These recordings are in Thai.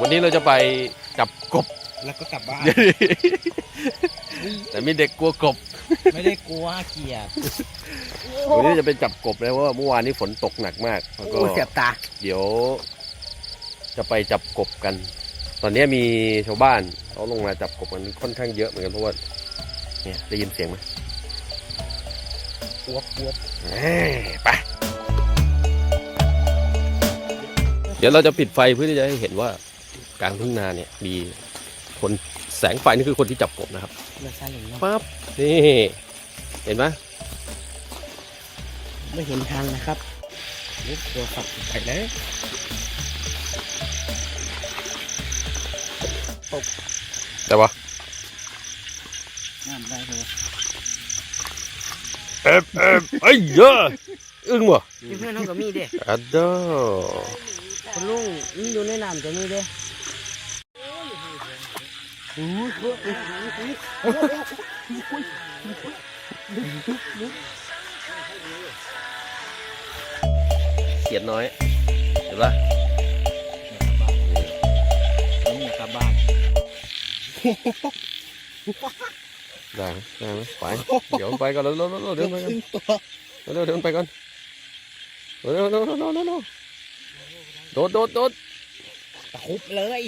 วันนี้เราจะไปจับกบ แล้วก็กลับบ้าน แต่มีเด็กกลัวกบ ไม่ได้กลัวเกลียดวันนี้จะไปจับกบนะเพราะว่าเมื่อวานนี้ฝนตกหนักมากแล้วก็โอ้เสียบตา เดี๋ยว จะไปจับกบกัน ตอนนี้มีชาวบ้านเขาลงมาจับกบกันค่อนข้างเยอะเหมือนกันเพราะว่าเนี่ยได้ยินเสียงไหมอ้วกอ้วกเอ้ยไป เดี๋ยวเราจะปิดไฟเพื่อที่จะให้เห็นว่า กลางทุ่งนาเนี่ยมีคนแสงไฟนี่คือคนที่จับกบนะครับเลือกซาเล้งเนาะปั๊บนี่เห็นไหมไม่เห็นทางนะครับลุกตัวสับไปเลยแต่ว่าน้ำได้เลยเอฟเอฟไอ้ยเยอะอึ้งวะมีเพื่อนเขาก็มีเด้อัดเดอคุณลุงนี่อยู่ในน้ำจะมีเด้ เขียดน้อย เห็นปะต้องอยากกลับบ้านได้ไหมได้ไหมไป เดี๋ยวไปก่อนเร็วเร็วเร็วเร็วเดินไปก่อนเร็วเดินไปก่อนเร็วเร็วเร็วเร็วเร็วเร็วเร็วโดดโดดโดดตะคุบเลย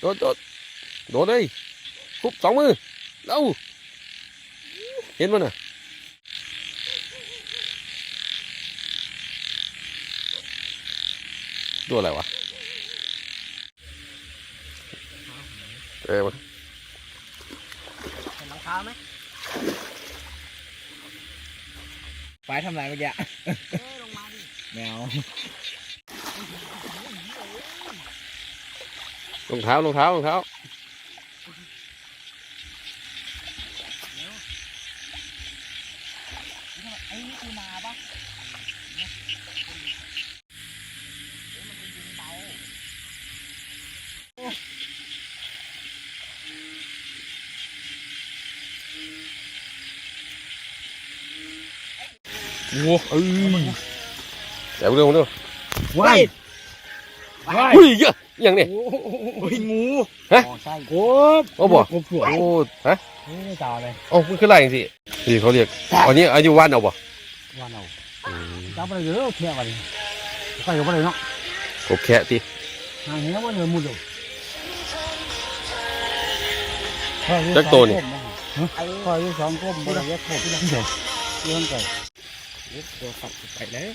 โดดโดดโดดเลยคุบสองมือเร็วเห็นมันน่ะตัวอะไรวะเออมาเห็นรองเท้าไหมไปทำไรเมื่อกี้ลงมาดิแมว รองเท้ารองเท้ารองเท้าไอ้นี่คือนาปะโอ้เอ้ยเดี๋ยวเร็วเร็วว้าย เฮ้ยเยอะอย่างนี้โอ้ยงูฮะอ๋อใช่โอ้โอ้บอกกบสวยโอ้ฮะไม่ตาเลยโอ้มันคืออะไรอย่างสิที่เขาเรียกอันนี้อายุวันเอาบ่ว่าเอาจับไปเลยเด้อเที่ยวกันไปกับไปเลยเนาะกบแคะติหาเหี้ยว่าเลยมุดเลยจักตัวนี่ไอ้คอยอยู่สองก้มบ่ได้แยกโคตรที่นั่นเดียวเรื่องไก่ลุกตัวสับไปเลย